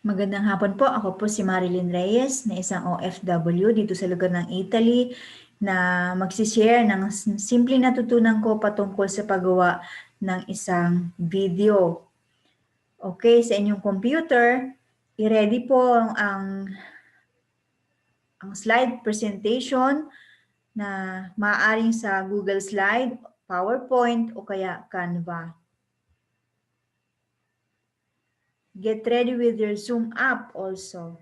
Magandang hapon po. Ako po si Marilyn Reyes na isang OFW dito sa lugar ng Italy na magsishare ng simpleng natutunan ko patungkol sa paggawa ng isang video. Okay, sa inyong computer, i-ready po ang ang slide presentation na maaaring sa Google Slide, PowerPoint o kaya Canva. Get ready with your Zoom app also.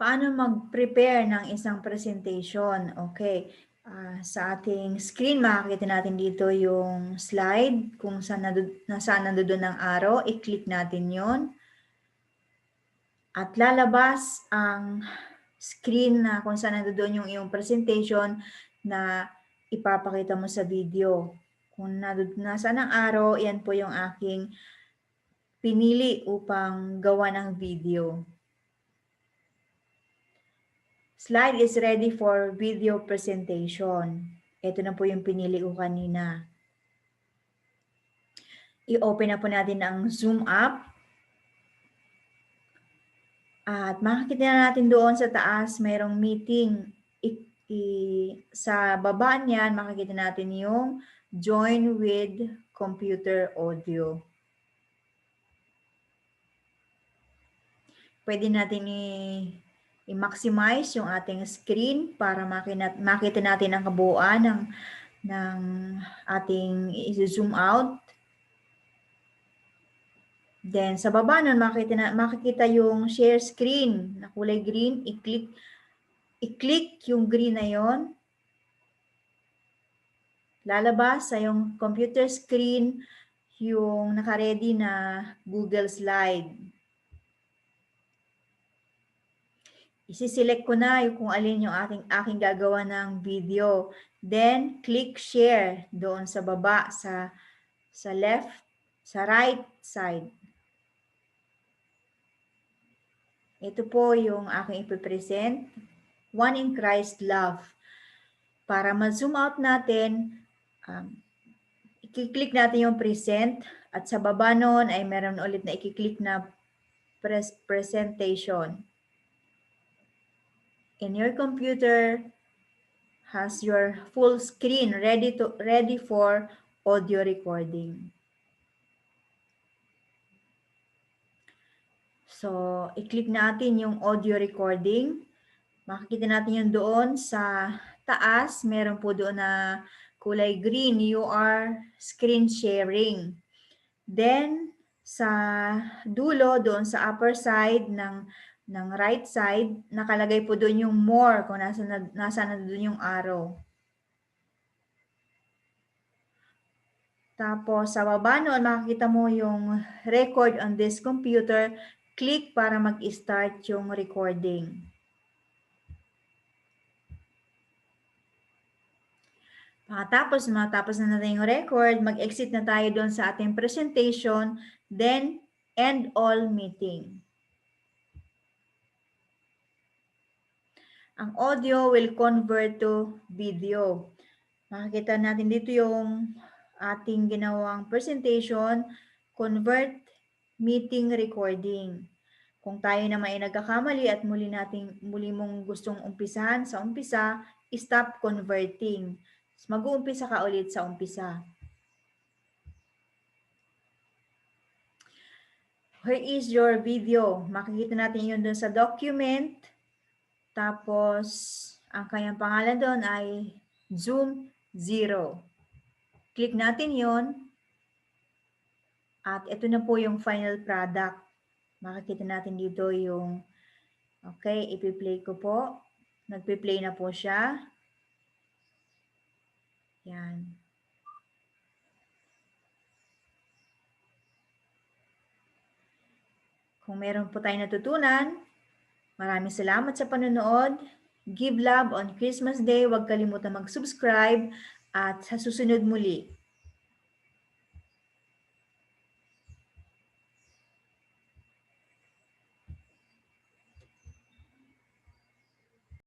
Paano mag-prepare ng isang presentation? Okay. ah, sa ating screen, makikita natin dito yung slide. Kung saan, nasaan nandoon ang arrow, i-click natin yon At lalabas ang screen na kung saan nandoon yung iyong presentation na ipapakita mo sa video. Kung nadu- nasaan ang arrow, yan po yung aking pinili upang gawa ng video. Slide is ready for video presentation. Ito na po yung pinili ko kanina. I-open na po natin ang Zoom app. At makikita na natin doon sa taas, mayroong meeting. I- i- sa baba niyan, makikita natin yung join with computer audio. Pwede natin i-maximize yung ating screen para makita natin ang kabuuan ng, ng ating i-zoom out. Then sa baba nun, makikita, na, makikita yung share screen na kulay green. I-click, i-click yung green na yon. Lalabas sa yung computer screen yung nakaredy na Google Slide. Isi-select ko na yung kung alin yung aking, aking gagawa ng video. Then, click share doon sa baba, sa, sa left, sa right side. Ito po yung aking ipipresent. One in Christ love. Para ma-zoom out natin, um, i-click natin yung present at sa baba noon ay meron ulit na i-click na pres- presentation. In your computer has your full screen ready to ready for audio recording. So, i-click natin yung audio recording. Makikita natin yung doon sa taas. Meron po doon na kulay green. You are screen sharing. Then, sa dulo, doon sa upper side ng, ng right side, nakalagay po doon yung more kung nasa na, nasa na doon yung arrow. Tapos, sa baba noon, makikita mo yung record on this computer click para mag-start yung recording. Pagkatapos, matapos na natin yung record, mag-exit na tayo doon sa ating presentation, then end all meeting. Ang audio will convert to video. Makikita natin dito yung ating ginawang presentation, convert meeting recording. Kung tayo naman ay nagkakamali at muli nating muli mong gustong umpisahan sa umpisa, stop converting. Mag-uumpisa ka ulit sa umpisa. Where is your video? Makikita natin yun doon sa document. Tapos, ang kanyang pangalan doon ay Zoom Zero. Click natin yon At ito na po yung final product. Makikita natin dito yung, okay, ipi-play ko po. Nagpi-play na po siya. Yan. Kung meron po tayong natutunan, maraming salamat sa panonood. Give love on Christmas Day. Huwag kalimutan mag-subscribe at sa susunod muli.